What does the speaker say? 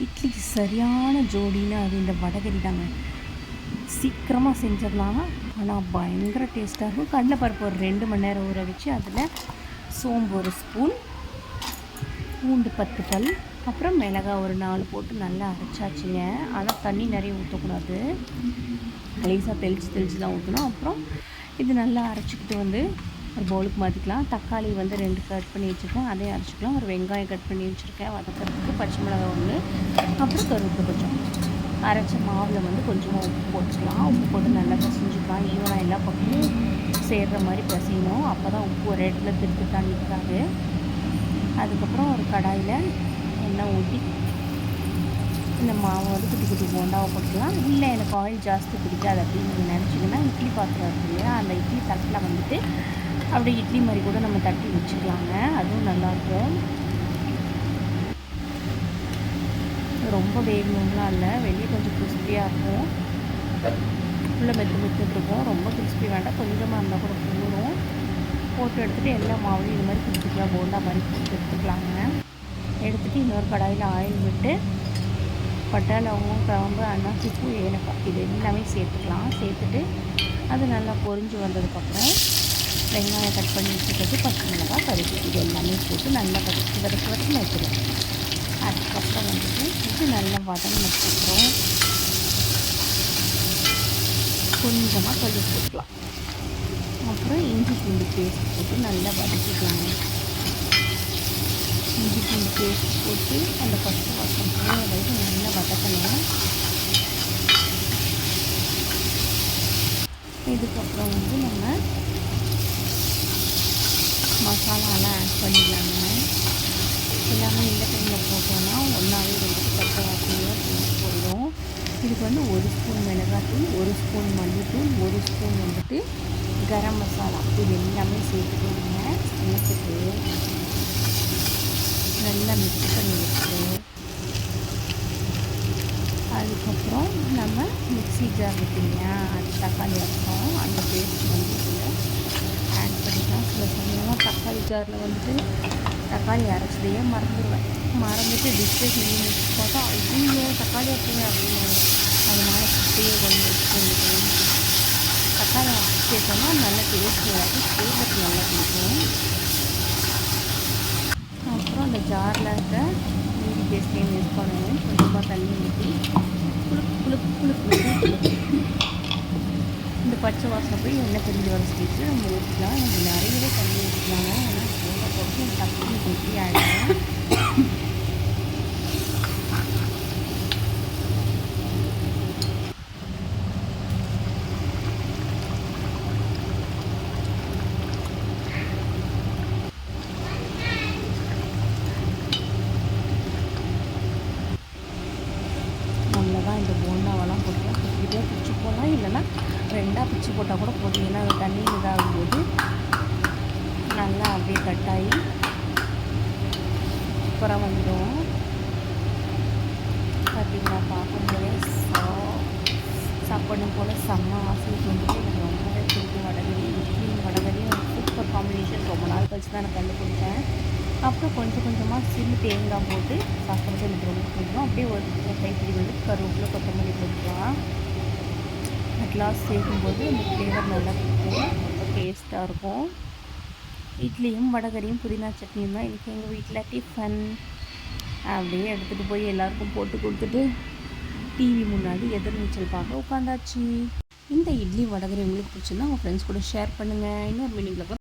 இட்லிக்கு சரியான ஜோடின்னு அது இந்த வடகரி தாங்க சீக்கிரமாக செஞ்சிடலாம். ஆனால் பயங்கர டேஸ்ட்டாக இருக்கும். கடலைப்பருப்பு ஒரு ரெண்டு மணி நேரம் ஊற வச்சு அதில் சோம்பு ஒரு ஸ்பூன் பூண்டு பத்து பல் அப்புறம் மிளகா ஒரு நாலு போட்டு நல்லா அரைச்சாச்சுங்க. ஆனால் தண்ணி நிறைய ஊற்றக்கூடாது லேசாக தெளித்து தெளித்து தான் ஊற்றணும் அப்புறம் இது நல்லா அரைச்சிக்கிட்டு வந்து ஒரு பவுலுக்கு மாற்றிக்கலாம் தக்காளி வந்து ரெண்டு கட் பண்ணி வச்சுருக்கேன் அதையும் அரைச்சிக்கலாம். ஒரு வெங்காயம் கட் பண்ணி வச்சுருக்கேன். வதக்கிறதுக்கு பச்சை மிளகா ஒன்று அப்புறம் கருவேப்பிலை கொஞ்சம். அரைச்ச மாவில் வந்து கொஞ்சமாக உப்பு போட்டுக்கலாம். உப்பு போட்டு நல்லா பிசைஞ்சுக்கலாம். ஈவனாக எல்லா பக்கமும் சேர்கிற மாதிரி பிசையணும். அப்போ தான் உப்பு ஒரு இடத்துல திருப்பி தான் நிற்காது. அதுக்கப்புறம் ஒரு கடாயில் எண்ணெய் ஊற்றி இந்த மாவை வந்து குட்டி குட்டி போண்டாவை போட்டுக்கலாம். இல்லை எனக்கு ஆயில் ஜாஸ்தி பிடிக்காது அப்படின்னு நீங்கள் நினச்சிங்கன்னா இட்லி பாத்திரம் இருக்கு இல்லையா? அந்த இட்லி தட்டில் வந்துட்டு அப்படியே இட்லி மாதிரி கூட நம்ம தட்டி வச்சுக்கலாங்க. அதுவும் நல்லாயிருக்கும் ரொம்ப வேகணும்லாம் இல்லை. வெளியே கொஞ்சம் கிறிஸ்பியாக இருக்கும். உள்ளே மெத்து மெத்துட்டு இருக்கும். ரொம்ப கிறிஸ்பி வேண்டாம். கொஞ்சமாக இருந்தால் கூட போதும். போட்டு எடுத்துகிட்டு எல்லா மாவுலையும் இது மாதிரி குடிச்சிக்கலாம். போண்டா மாதிரி போட்டு எடுத்துக்கலாங்க. எடுத்துகிட்டு இன்னொரு கடாயில் ஆயில் விட்டு பட்டை லவங்கம் அண்ணா சிப்பு ஏலக்காய் இது எல்லாமே சேர்த்துக்கலாம். சேர்த்துட்டு அது நல்லா பொரிஞ்சு வந்ததுக்கப்புறம் வெங்காயம் கட் பண்ணி வச்சுக்கிறது பச்சை மிளகா கருது இது எல்லாமே போட்டு நல்லா வதக்கி வதக்கி வதக்கி வச்சிடும் அதுக்கப்புறம் வந்துட்டு இது நல்லா வதங்கினதுக்கப்புறம் கொஞ்சமாக கல் போட்டுக்கலாம். அப்புறம் இஞ்சி பூண்டு பேஸ்ட் போட்டு நல்லா வதக்கிக்கலாங்க இஞ்சி பூண்டு பேஸ்ட் போட்டு அந்த பச்சை வாசம் போகிற வரைக்கும் நல்லா வதக்கணும். இதுக்கப்புறம் வந்து நம்ம மசாலாலாம் ஆட் பண்ணிடலாங்க எல்லாமே இந்த டைமில் போட்டோன்னா ஒன்றாவே ரெண்டு பச்சை வாசனையாக டேஸ்ட் போயிடும் இதுக்கு வந்து ஒரு ஸ்பூன் மிளகாத்தூள் ஒரு ஸ்பூன் மல்லித்தூள் ஒரு ஸ்பூன் வந்துட்டு கரம் மசாலா இது எல்லாமே சேர்த்துக்கோங்க சேர்த்துட்டு நல்லா மிக்ஸ் பண்ணி வச்சுட்டு அதுக்கப்புறம் நம்ம மிக்ஸி ஜார் இருக்குங்க அது தக்காளி வைப்போம் அந்த பேஸ்ட் வந்து ஆட் ஆட் பண்ணிக்கலாம் சில சமயமாக தக்காளி ஜாரில் வந்துட்டு தக்காளி அரைச்சதையே மறந்துடுவேன் மறந்துட்டு டிஷ்ஷை செஞ்சு பார்த்தா ஐயோ தக்காளி அரைச்சிங்க அப்படின்னு அதனால குப்பையை கொண்டு வச்சுட்டு தக்காளி அரைச்சி சேர்த்தோம்னா நல்ல டேஸ்ட் வராது ஃப்ளேவர் நல்லா பிடிக்கும் அப்புறம் அந்த ஜாரில் இருக்க மீதி பேஸ்ட்டையும் யூஸ் பண்ணணும் கொஞ்சமாக தண்ணி ஊற்றி குளுக்கு குளுக்கு குளுக்கு குளுக்கு பச்சை வாசனை போய் எண்ணெய் தெரிஞ்சு வர சொல்லிட்டு நம்ம ஊற்றிக்கலாம் நம்ம நிறையவே தண்ணி ஊற்றிக்கலாங்க ஆனால் தேவை போட்டு டக்குனு கொட்டி ஆகிடும் ரெண்டாக பிச்சு போட்டால் கூட போதும். ஏன்னா அது தண்ணி இதாகும்போது நல்லா அப்படியே கட்டாயி சூப்பராக வந்துடும். பார்த்தீங்களா? பார்க்கும்போதே சா சாப்பிடணும் போல் செம்ம ஆசைக்கு வந்துட்டு எனக்கு ரொம்பவே பிடிக்கும் வடகரி இட்லி வடகரியும் சூப்பர் காம்பினேஷன் ரொம்ப நாள் கழிச்சு தான் நான் கண்டுபிடிச்சேன். அப்புறம் கொஞ்சம் கொஞ்சமாக சில்லு தேங்காய் போட்டு சாப்பிட்றது எனக்கு ரொம்ப பிடிக்கும். அப்படியே ஒரு கைப்பிடி வந்து கருவேப்பில் கொத்தமல்லி போட்டுக்கலாம். அட்லாஸ் சேர்க்கும்போது அந்த ஃப்ளேவர் நல்லா இருக்கும். டேஸ்ட்டாக இருக்கும். இட்லியும் வடகரியும் புதினா சட்னியும் தான் இன்றைக்கி எங்கள் வீட்டில் டிஃபன் அப்படியே எடுத்துகிட்டு போய் எல்லாருக்கும் போட்டு கொடுத்துட்டு டிவி முன்னாடி எதிர்நீச்சல் பார்க்க உட்காந்தாச்சு. இந்த இட்லி வடகரி உங்களுக்கு பிடிச்சிருந்தா உங்கள் ஃப்ரெண்ட்ஸ் கூட ஷேர் பண்ணுங்கள் இன்னொரு மீனிங்கில்